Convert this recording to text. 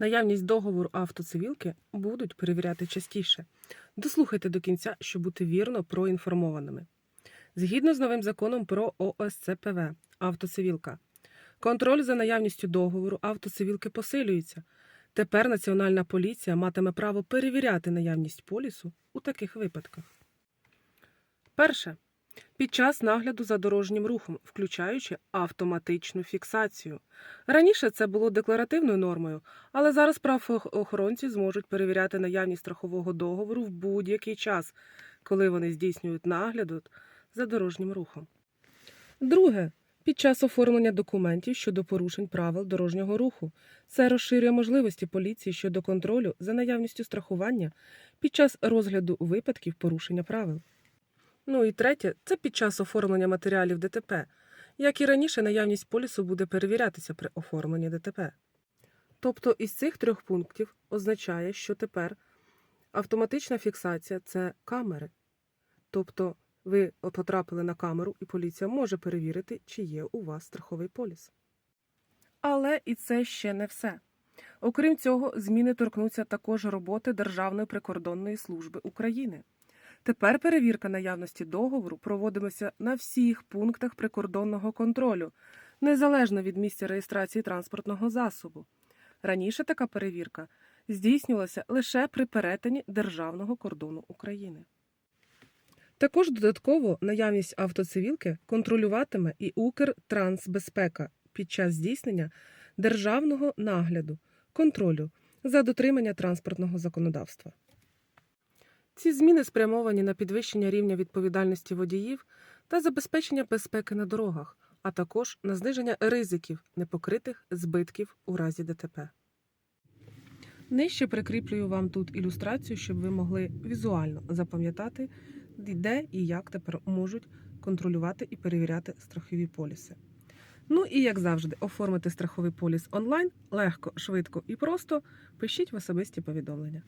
Наявність договору автоцивілки будуть перевіряти частіше. Дослухайте до кінця, щоб бути вірно проінформованими. Згідно з новим законом про ОСЦПВ автоцивілка, контроль за наявністю договору автоцивілки посилюється. Тепер Національна поліція матиме право перевіряти наявність полісу у таких випадках. Перше. Під час нагляду за дорожнім рухом, включаючи автоматичну фіксацію. Раніше це було декларативною нормою, але зараз правоохоронці зможуть перевіряти наявність страхового договору в будь-який час, коли вони здійснюють нагляд за дорожнім рухом. Друге. Під час оформлення документів щодо порушень правил дорожнього руху це розширює можливості поліції щодо контролю за наявністю страхування під час розгляду випадків порушення правил. Ну і третє це під час оформлення матеріалів ДТП. Як і раніше, наявність полісу буде перевірятися при оформленні ДТП. Тобто із цих трьох пунктів означає, що тепер автоматична фіксація це камери. Тобто ви потрапили на камеру, і поліція може перевірити, чи є у вас страховий поліс. Але і це ще не все. Окрім цього, зміни торкнуться також роботи Державної прикордонної служби України. Тепер перевірка наявності договору проводимося на всіх пунктах прикордонного контролю, незалежно від місця реєстрації транспортного засобу. Раніше така перевірка здійснювалася лише при перетині державного кордону України. Також додатково наявність автоцивілки контролюватиме і Укртрансбезпека під час здійснення державного нагляду, контролю за дотримання транспортного законодавства. Ці зміни спрямовані на підвищення рівня відповідальності водіїв та забезпечення безпеки на дорогах, а також на зниження ризиків непокритих збитків у разі ДТП. Нижче прикріплюю вам тут ілюстрацію, щоб ви могли візуально запам'ятати, де і як тепер можуть контролювати і перевіряти страхові поліси. Ну і як завжди, оформити страховий поліс онлайн легко, швидко і просто. Пишіть в особисті повідомлення.